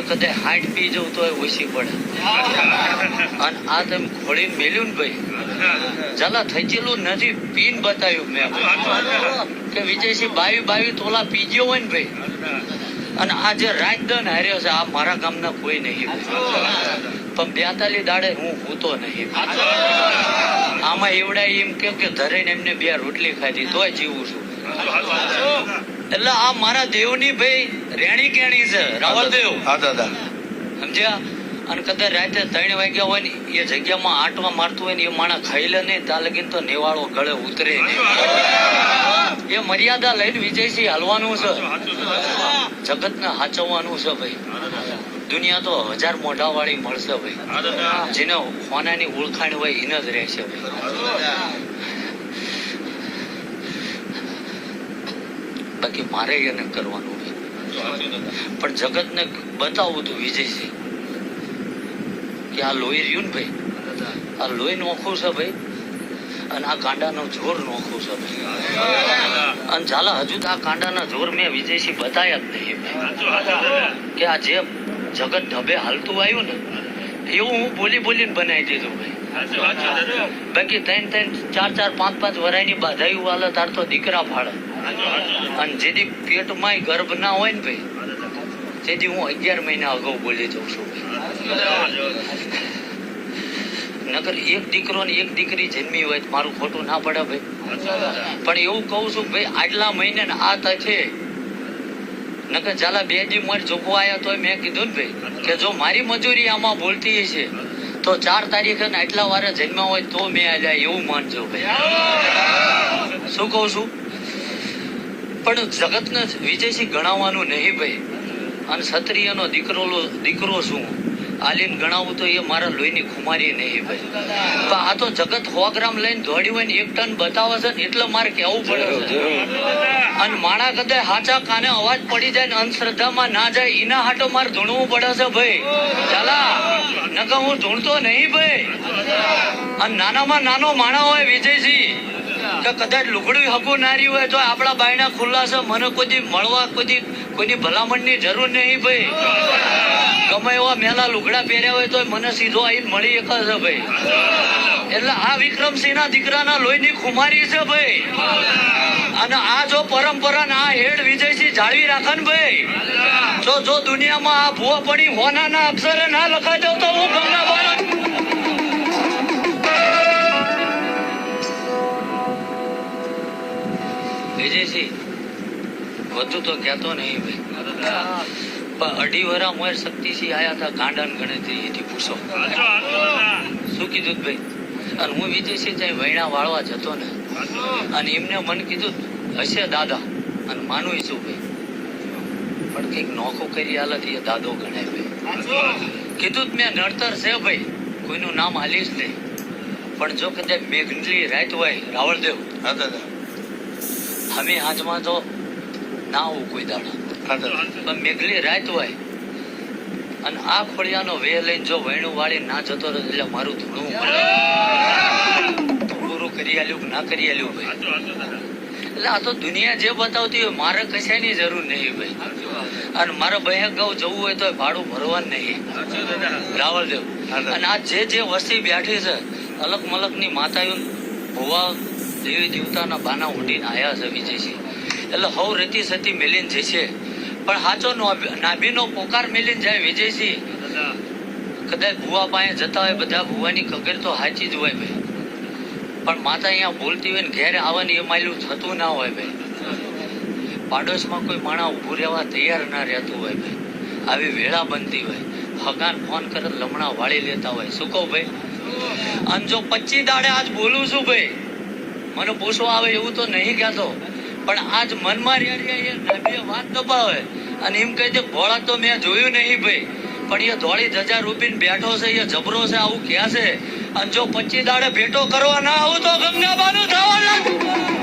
કદાચ હાઈટ પી જવું તો ઓછી પડે. અને આ તમે ખોળી મેલ્યું ને ભાઈ? જલા ગયેલું નથી, પીન બતાવ્યું મેં કે વિજયસિંહ બાવી બાવી તોલા પી ગયો હોય ને ભાઈ? અને આ જે રાજદન હાર્યો છે, આ મારા ગામના કોઈ નહીં પણ બેતાલી દાડે હું હૂતો નહીં. આમાં એવડા એમ કે ધરેને એમને બે રોટલી ખાધી, તોય જીવું છું. એટલે આ મારા દેવની ભાઈ રેણી કેણી છે? રાવલદેવ હા દાદા. સમજ્યા? અને કદાચ રાતે ત્રણ વાગ્યા હોય ને એ જગ્યામાં આંટવા મારતું હોય ને એ માણસ ખાઈ લે નહીં ત્યાં લગીને તો નેવાળો ગળે ઉતરે એ મર્યાદા લઈને વિજયસિંહ હાલવાનું છે. જગતને હાચવવાનું છે ભાઈ. દુનિયા તો હજાર મોઢા વાળી મળશે ભાઈ. જેને હોનાની ઓળખાણ હોય એને જ રહેશે ભાઈ. બાકી મારે એને કરવાનું હોય પણ જગતને બતાવવું હતું વિજયસિંહ કે આ લોહી રહ્યું ને ભાઈ? આ લોહી નોખું છે ભાઈ. અને આ કાંડાનો જોર નોખું છે ભાઈ. અને ઝાલા હજુ તો આ કાંડાના જોર મેં વિજયસિંહ બતાયા જ નહીં કે આ જે જગત ઢબે હાલતું આવ્યું ને એવું હું બોલી બોલીને બનાવી દીધું ભાઈ. બાકી ત્રણ ત્રણ ચાર ચાર પાંચ પાંચ વરાયની બાધાયું વાલે તાર તો દીકરા ફાળે અને જેથી પેટમાં ગર્ભ ના હોય ને ભાઈ તેથી હું અગિયાર મહિના અગાઉ બોલી જઉં છું નકર એક દીકરો ને એક દીકરી જન્મી હોય મારું ખોટું ના પડે ભાઈ. પણ એવું કહું છું ભાઈ, આટલા મહિને આ છે. નકર ચાલા બે દી મારી જોખવા આવ્યા તો મેં કીધું ને ભાઈ, કે જો મારી મજૂરી આમાં બોલતી હશે, તો ચાર તારીખે ને આટલા વારે જન્મ્યા હોય તો મેં આજે એવું માનજો ભાઈ. શું કહું છું? પણ જગતને વિજયસિંહ ગણાવવાનું નહીં ભાઈ. અને ક્ષત્રિયનો દીકરો દીકરો શું આલીન ગણાવું તો એ મારા લોહીની ખુમારી નહીં ભાઈ. પણ આ તો જગત સો ગ્રામ લઈને દોડ્યું હોય ને એક ટન બતાવે છે ને એટલે મારે કહેવું પડે અને માણા કદાચ હાચા કાને અવાજ પડી જાય ને અંધશ્રદ્ધામાં ના જાય એના હાટો મારે ધૂણવું પડે છે ભાઈ. ચાલા નકર હું ધૂણતો નહીં ભાઈ. અને નાનામાં નાનો માણા હોય વિજયસિંહ. કદાચ લુગડું હકું નારી હોય તો આપણા બાયના ખુલ્લા છે મને કોઈ મળવા કોઈ કોઈની ભલામણની જરૂર નહીં ભાઈ. ગમે એવા મેલા લુગડા પહેર્યા હોય તો મને સીધો આવીને મળી એક છે ભાઈ. એટલે આ વિક્રમસિંહના દીકરાના લોહીની ખુમારી છે ભાઈ. અને આ જો પરંપરા ને આ હેડ વિજયસિંહ જાળવી રાખે ને ભાઈ જો જો દુનિયામાં આ ભૂવા પડી હોનાના અક્ષરે ના લખાઈ દઉં તો હું ગંગા બાળક વધુ તો કહેતો નહીં ભાઈ. પણ અઢી વરા મોર શક્તિસિંહ આયા હતા ગાંડાન ગણતરી એથી પૂછો. શું કીધું ભાઈ? અને હું વિજયસિંહ ત્યાં વૈણા વાળવા જતો ને અને એમને મને કીધું હશે દાદા. અને માનું છું ભાઈ. પણ કંઈક નોખો કરી હાલત એ દાદો ગણાય ભાઈ. કીધું મેં નડતર છે ભાઈ. કોઈનું નામ હાલીશ નહીં. પણ જો કદાચ મેઘની રાત હોય રાવળદેવ. હા દાદા. અમે હાથમાં તો ના હોવું કોઈ દાડો. પણ મેઘલી રાત હોય અને આ ખોડિયાનો વે લઈને જો વૈણું વાળી ના જતો રહે એટલે મારું ધૂણું પૂરું કરી આલ્યું ના કરી આલ્યું ભાઈ? એટલે આ તો દુનિયા જે બતાવતી હોય મારે કશાની જરૂર નહીં ભાઈ. અને મારે બહેગાવ જવું હોય તો ભાડું ભરવાનું નહીં. રાવલદેવ. અને આ જે જે વસ્તી બેઠી છે અલગ મલકની માતાઓ ભુવા દેવી દેવતાના બાના ઉડીને આયા છે વિજયસિંહ. એટલે હવ રેતી સતી મેલીને જશે પણ હાચો નો- નાભીનો પોકાર મેલીન જાય વિજયસિંહ. કદાચ ભુવા પાસે જતા હોય બધા ભુવાની કગર તો સાચી જ હોય ભાઈ. પણ માતા અહીંયા ભૂલતી હોય ને ઘેર આવવાની એ માયલું થતું ના હોય ભાઈ. પાડોશમાં કોઈ માણા ઊભું રહેવા તૈયાર ના રહેતું હોય ભાઈ. આવી વેળા બનતી હોય. હગાન ફોન કરે લમણા વાળી લેતા હોય. શું કહું ભાઈ? અને જો પચી દાડે આજ બોલું છું ભાઈ. મને પૂછવા આવે એવું તો નહીં કહેતો. પણ આજ મનમાં રહ્યા એ વાત દબાવે. અને એમ કહે છે, ભોળા તો મેં જોયું નહીં ભાઈ. પણ એ ધોળી ધજા રૂપીને બેઠો છે, એ જબરો છે, આવું ક્યાં છે. અને જો પચી દાડે ભેટો કરવા ના આવું તો ગંગાબાનું થવા લાગ.